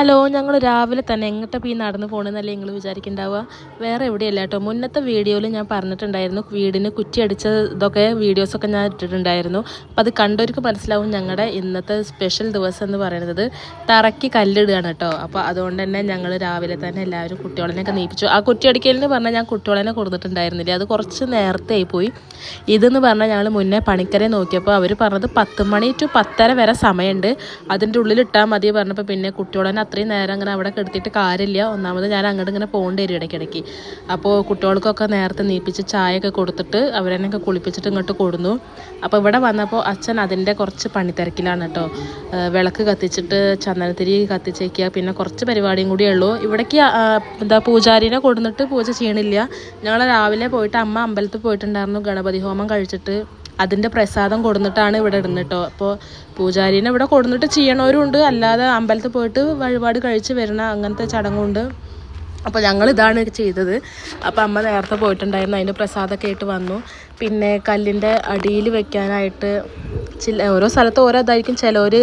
Hello ഞങ്ങൾ രാവിലെ തന്നെ എങ്ങോട്ടാണ് ഈ നടന്ന് പോകണമെന്നല്ലേ നിങ്ങൾ വിചാരിക്കുന്നുണ്ടാവുക വേറെ എവിടെയല്ല കേട്ടോ മുന്നത്തെ വീഡിയോയിൽ ഞാൻ പറഞ്ഞിട്ടുണ്ടായിരുന്നു വീടിന് കുറ്റിയടിച്ച ഇതൊക്കെ വീഡിയോസൊക്കെ ഞാൻ ഇട്ടിട്ടുണ്ടായിരുന്നു. അപ്പോൾ അത് കണ്ടവർക്ക് മനസ്സിലാവും ഞങ്ങളുടെ ഇന്നത്തെ സ്പെഷ്യൽ ദിവസം എന്ന് പറയുന്നത് തറയ്ക്ക് കല്ലിടുകയാണ് കേട്ടോ അപ്പോൾ അതുകൊണ്ട് തന്നെ ഞങ്ങൾ രാവിലെ തന്നെ എല്ലാവരും കുട്ടികളെയൊക്കെ നീപ്പിച്ചു. ആ കുറ്റിയടിക്കലിന് പറഞ്ഞാൽ ഞാൻ കുട്ടികളെ കൊടുത്തിട്ടുണ്ടായിരുന്നില്ല. അത് കുറച്ച് നേരത്തെ ആയിപ്പോയി ഇതെന്ന് പറഞ്ഞാൽ ഞങ്ങൾ മുന്നേ പണിക്കരെ നോക്കിയപ്പോൾ അവർ പറഞ്ഞത് പത്ത് മണി ടു പത്തര വരെ സമയമുണ്ട് അതിന്റെ ഉള്ളിൽ ഇട്ടാൽ മതി പറഞ്ഞപ്പോൾ പിന്നെ കുട്ടികളെ അത്രയും നേരം അങ്ങനെ അവിടെ കെടുത്തിട്ട് കാര്യമില്ല. ഒന്നാമത് ഞാൻ അങ്ങോട്ട് ഇങ്ങനെ പോകേണ്ടി വരും ഇടയ്ക്കിടയ്ക്ക്. അപ്പോൾ കുട്ടികൾക്കൊക്കെ നേരത്തെ നീപ്പിച്ച് ചായയൊക്കെ കൊടുത്തിട്ട് അവരെന്നൊക്കെ കുളിപ്പിച്ചിട്ട് ഇങ്ങോട്ട് കൊടുന്നു. അപ്പോൾ ഇവിടെ വന്നപ്പോൾ അച്ഛൻ അതിന്റെ കുറച്ച് പണിത്തിരക്കിലാണ് കേട്ടോ. വിളക്ക് കത്തിച്ചിട്ട് ചന്ദനത്തിരി കത്തിച്ചേക്കുക പിന്നെ കുറച്ച് പരിപാടിയും കൂടിയേ ഉള്ളൂ. ഇവിടേക്ക് എന്താ പൂജാരിനെ കൊടുന്നിട്ട് പൂജ ചെയ്യണില്ല. ഞങ്ങൾ രാവിലെ പോയിട്ട് അമ്മ അമ്പലത്തിൽ പോയിട്ടുണ്ടായിരുന്നു. ഗണപതി ഹോമം കഴിച്ചിട്ട് അതിന്റെ പ്രസാദം കൊടുന്നിട്ടാണ് ഇവിടെ ഇടുന്നത് കേട്ടോ അപ്പോൾ പൂജാരിനെ ഇവിടെ കൊടുന്നിട്ട് ചെയ്യണവരുണ്ട്. അല്ലാതെ അമ്പലത്തിൽ പോയിട്ട് വഴിപാട് കഴിച്ച് വരണ അങ്ങനത്തെ ചടങ്ങുണ്ട്. അപ്പോൾ ഞങ്ങൾ ഇതാണ് ചെയ്തത്. അപ്പോൾ അമ്മ നേരത്തെ പോയിട്ടുണ്ടായിരുന്നു. അതിന്റെ പ്രസാദമൊക്കെ ആയിട്ട് വന്നു. പിന്നെ കല്ലിന്റെ അടിയിൽ വെക്കാനായിട്ട് ചില ഓരോ സ്ഥലത്ത് ഓരോ ഇതായിരിക്കും. ചിലർ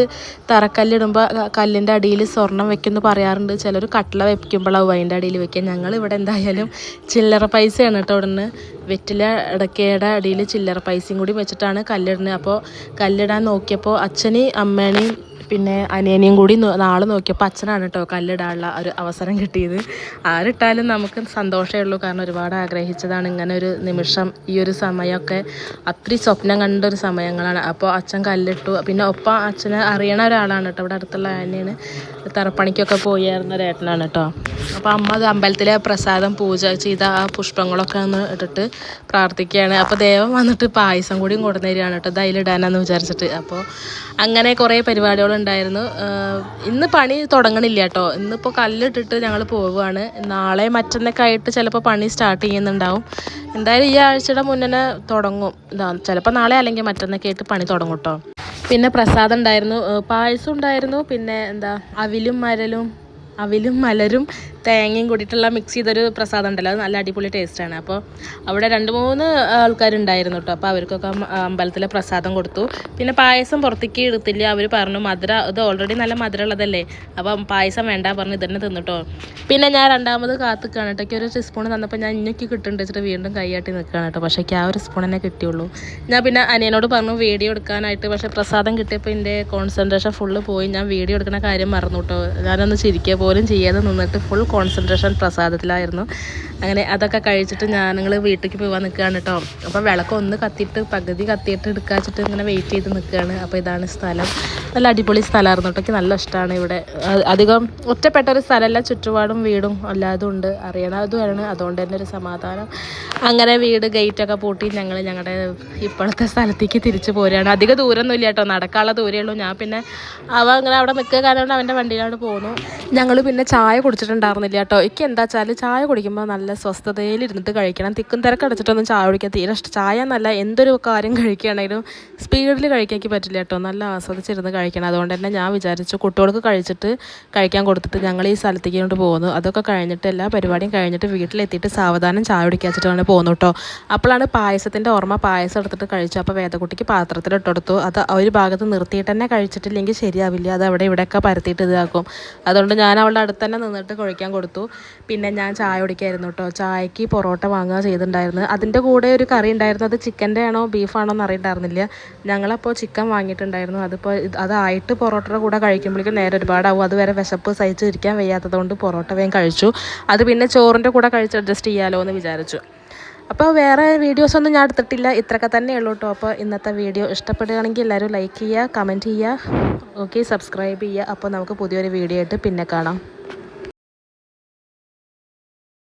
തറക്കല്ലിടുമ്പോൾ കല്ലിന്റെ അടിയിൽ സ്വർണം വെക്കുമെന്ന് പറയാറുണ്ട്. ചിലർ കട്ടില വെക്കുമ്പോഴാവും അതിന്റെ അടിയിൽ വെക്കുക. ഞങ്ങൾ ഇവിടെ എന്തായാലും ചില്ലറ പൈസയാണ് കേട്ടോ ഇവിടുന്ന്. വെറ്റില ഇടക്കയുടെ അടിയിൽ ചില്ലറ പൈസയും കൂടി വെച്ചിട്ടാണ് കല്ലിടുന്നത്. അപ്പോൾ കല്ലിടാൻ നോക്കിയപ്പോൾ അച്ഛനെയും അമ്മേനെയും പിന്നെ അനിയനെയും കൂടി നാളെ നോക്കിയപ്പോൾ അച്ഛനാണ് കേട്ടോ കല്ലിടാനുള്ള ഒരു അവസരം കിട്ടിയത്. ആരിട്ടാലും നമുക്ക് സന്തോഷമേ ഉള്ളൂ. കാരണം ഒരുപാട് ആഗ്രഹിച്ചതാണ് ഇങ്ങനെ ഒരു നിമിഷം ഈ ഒരു സമയമൊക്കെ അത്രയും സ്വപ്നം കണ്ട ഒരു സമയങ്ങളാണ്. അപ്പോൾ അച്ഛൻ കല്ലിട്ടു. പിന്നെ ഒപ്പം അച്ഛനെ അറിയണ ഒരാളാണ് കേട്ടോ ഇവിടെ അടുത്തുള്ള തന്നെയാണ് തറപ്പണിക്കൊക്കെ പോയായിരുന്ന ഒരു ഏട്ടനാണ് കേട്ടോ അപ്പോൾ അമ്മ അത് അമ്പലത്തിലെ പ്രസാദം പൂജ ചെയ്ത ആ പുഷ്പങ്ങളൊക്കെ ഒന്ന് ഇട്ടിട്ട് പ്രാർത്ഥിക്കുകയാണ്. അപ്പോൾ ദേവൻ വന്നിട്ട് പായസം കൂടിയും കൊണ്ടുവന്നിരിക്കുകയാണ് കേട്ടോ ഇത് വിചാരിച്ചിട്ട്. അപ്പോൾ അങ്ങനെ കുറേ പരിപാടികളുണ്ടായിരുന്നു ആഹ് ഇന്ന് പണി തുടങ്ങണില്ല കേട്ടോ ഇന്നിപ്പോൾ കല്ലിട്ടിട്ട് ഞങ്ങൾ പോവുകയാണ് നാളെ മറ്റന്നൊക്കെ ആയിട്ട് ചിലപ്പോൾ പണി സ്റ്റാർട്ട് ചെയ്യുന്നുണ്ടാവും. എന്തായാലും ഈ ആഴ്ചയുടെ മുന്നേ തുടങ്ങും. ചിലപ്പോൾ നാളെ അല്ലെങ്കിൽ മറ്റന്നൊക്കെ ആയിട്ട് പണി തുടങ്ങും കേട്ടോ പിന്നെ പ്രസാദം ഉണ്ടായിരുന്നു. പായസം ഉണ്ടായിരുന്നു. പിന്നെ എന്താ അവിലും മരലും അവിലും മലരും തേങ്ങയും കൂടിയിട്ടുള്ള മിക്സ് ചെയ്തൊരു പ്രസാദം ഉണ്ടല്ലോ അത് നല്ല അടിപൊളി ടേസ്റ്റാണ് അപ്പോൾ അവിടെ രണ്ട് മൂന്ന് ആൾക്കാരുണ്ടായിരുന്നു കേട്ടോ അപ്പോൾ അവർക്കൊക്കെ അമ്പലത്തിലെ പ്രസാദം കൊടുത്തു. പിന്നെ പായസം പുറത്തേക്ക് എടുത്തില്ല അവർ പറഞ്ഞു മധുര ഇത് ഓൾറെഡി നല്ല മധുരമുള്ളതല്ലേ? ഉള്ളതല്ലേ അപ്പം പായസം വേണ്ട പറഞ്ഞു ഇതന്നെ തിന്നിട്ടോ പിന്നെ ഞാൻ രണ്ടാമത് കാത്തുക്കാണ് കേട്ടോ ഒരു സ്പൂൺ തന്നപ്പോൾ ഞാൻ ഇന്നൊക്കെ കിട്ടുന്നുണ്ട്. വെച്ചിട്ട് വീണ്ടും കൈയാട്ടി നിൽക്കുകയാണ് കേട്ടോ പക്ഷേ ആ ഒരു സ്പൂൺ തന്നെ കിട്ടിയുള്ളൂ. ഞാൻ പിന്നെ അനിയനോട് പറഞ്ഞു വീഡിയോ എടുക്കാനായിട്ട്. പക്ഷേ പ്രസാദം കിട്ടിയപ്പോൾ എന്റെ കോൺസെൻട്രേഷൻ ഫുള്ള് പോയി. ഞാൻ വീഡിയോ എടുക്കുന്ന കാര്യം മറന്നു കേട്ടോ ഞാനൊന്ന് ചിരിക്കുക പോലും ചെയ്യാതെ നിന്നിട്ട് ഫുൾ കോൺസെൻട്രേഷൻ പ്രസാദത്തിലായിരുന്നു. അങ്ങനെ അതൊക്കെ കഴിച്ചിട്ട് ഞാൻ നിങ്ങൾ വീട്ടിലേക്ക് പോകാൻ നിൽക്കുകയാണ് കേട്ടോ അപ്പോൾ വിളക്ക് ഒന്ന് കത്തിയിട്ട് പകുതി കത്തിയിട്ട് എടുക്കാച്ചിട്ട് ഇങ്ങനെ വെയിറ്റ് ചെയ്ത് നിൽക്കുകയാണ് അപ്പോൾ ഇതാണ് സ്ഥലം. നല്ല അടിപൊളി സ്ഥലമായിരുന്നു കേട്ടോ നല്ല ഇഷ്ടമാണ് ഇവിടെ. അധികം ഒറ്റപ്പെട്ട ഒരു സ്ഥലമല്ല ചുറ്റുപാടും വീടും എല്ലാതും ഉണ്ട്. അറിയണതുമാണ്. അതുകൊണ്ട് തന്നെ ഒരു സമാധാനം. അങ്ങനെ വീട് ഗേറ്റൊക്കെ പൂട്ടി ഞങ്ങൾ ഞങ്ങളുടെ ഇപ്പോഴത്തെ സ്ഥലത്തേക്ക് തിരിച്ചു പോരുകയാണ് അധികം ദൂരമൊന്നും ഇല്ല കേട്ടോ നടക്കാനുള്ള ദൂരമേ ഉള്ളൂ. ഞാൻ പിന്നെ അവ അങ്ങനെ അവിടെ നിൽക്കുക കാരണം അവന്റെ വണ്ടിയിലാണ് പോന്നു. ഞങ്ങൾ പിന്നെ ചായ കുടിച്ചിട്ടുണ്ടായിരുന്നില്ല കേട്ടോ എനിക്ക് എന്താ വെച്ചാൽ ചായ കുടിക്കുമ്പോൾ നല്ല സ്വസ്ഥതയിൽ ഇരുന്നിട്ട് കഴിക്കണം. തിക്കും തിരക്കടച്ചിട്ടൊന്നും ചായ കുടിക്കാൻ തീരെ ഇഷ്ടം ചായ എന്നല്ല എന്തൊരു കാര്യം കഴിക്കുകയാണെങ്കിലും സ്പീഡിൽ കഴിക്കാൻ പറ്റില്ല കേട്ടോ. നല്ല ആസ്വദിച്ചിരുന്ന് കഴിക്കണം. അതുകൊണ്ട് തന്നെ ഞാൻ വിചാരിച്ചു കുട്ടികൾക്ക് കഴിച്ചിട്ട് കഴിക്കാൻ കൊടുത്തിട്ട് ഞങ്ങൾ ഈ സ്ഥലത്തേക്ക് കൊണ്ട് പോകുന്നു. അതൊക്കെ കഴിഞ്ഞിട്ട് എല്ലാ പരിപാടിയും കഴിഞ്ഞിട്ട് വീട്ടിലെത്തിയിട്ട് സാവധാനം ചായ കുടിക്കാച്ചിട്ടാണ് പോകുന്നു കേട്ടോ. അപ്പോഴാണ് പായസത്തിന്റെ ഓർമ്മ. പായസം എടുത്തിട്ട് കഴിച്ചു. അപ്പോൾ വേദകുട്ടിക്ക് പാത്രത്തിൽ ഇട്ടെടുത്തു. അത് ഒരു ഭാഗത്ത് നിർത്തിയിട്ട് തന്നെ കഴിച്ചിട്ടില്ലെങ്കിൽ ശരിയാവില്ല. അത് അവിടെ ഇവിടെയൊക്കെ പരത്തിയിട്ട് ഇതാക്കും. അതുകൊണ്ട് ഞാൻ അവളുടെ അടുത്ത് തന്നെ നിന്നിട്ട് കുഴിക്കാൻ കൊടുത്തു. പിന്നെ ഞാൻ ചായ കുടിക്കായിരുന്നു കേട്ടോ. ചായക്ക് പൊറോട്ട വാങ്ങുക ചെയ്തിട്ടുണ്ടായിരുന്നു അതിന്റെ കൂടെ ഒരു കറി ഉണ്ടായിരുന്നു അത് ചിക്കന്റെ ആണോ ബീഫാണോ എന്ന് അറിയണ്ടായിരുന്നില്ല. ഞങ്ങളപ്പോൾ ചിക്കൻ വാങ്ങിയിട്ടുണ്ടായിരുന്നു. അതിപ്പോൾ അതായിട്ട് പൊറോട്ടയുടെ കൂടെ കഴിക്കുമ്പോഴേക്കും നേരെ ഒരുപാടാവും. അതുവരെ വിശപ്പ് സഹിച്ചിരിക്കാൻ വയ്യാത്തതുകൊണ്ട് പൊറോട്ട വേഗം കഴിച്ചു. അത് പിന്നെ ചോറിന്റെ കൂടെ കഴിച്ച് അഡ്ജസ്റ്റ് ചെയ്യാമല്ലോ എന്ന് വിചാരിച്ചു. അപ്പോൾ വേറെ വീഡിയോസ് ഒന്നും ഞാൻ എടുത്തിട്ടില്ല. ഇത്രയൊക്കെ തന്നെ ഉള്ളൂ കേട്ടോ. അപ്പോൾ ഇന്നത്തെ വീഡിയോ ഇഷ്ടപ്പെടുകയാണെങ്കിൽ എല്ലാവരും ലൈക്ക് ചെയ്യുക കമന്റ് ചെയ്യുക. ഓക്കെ സബ്സ്ക്രൈബ് ചെയ്യുക. അപ്പോൾ നമുക്ക് പുതിയൊരു വീഡിയോ ആയിട്ട് പിന്നെ കാണാം.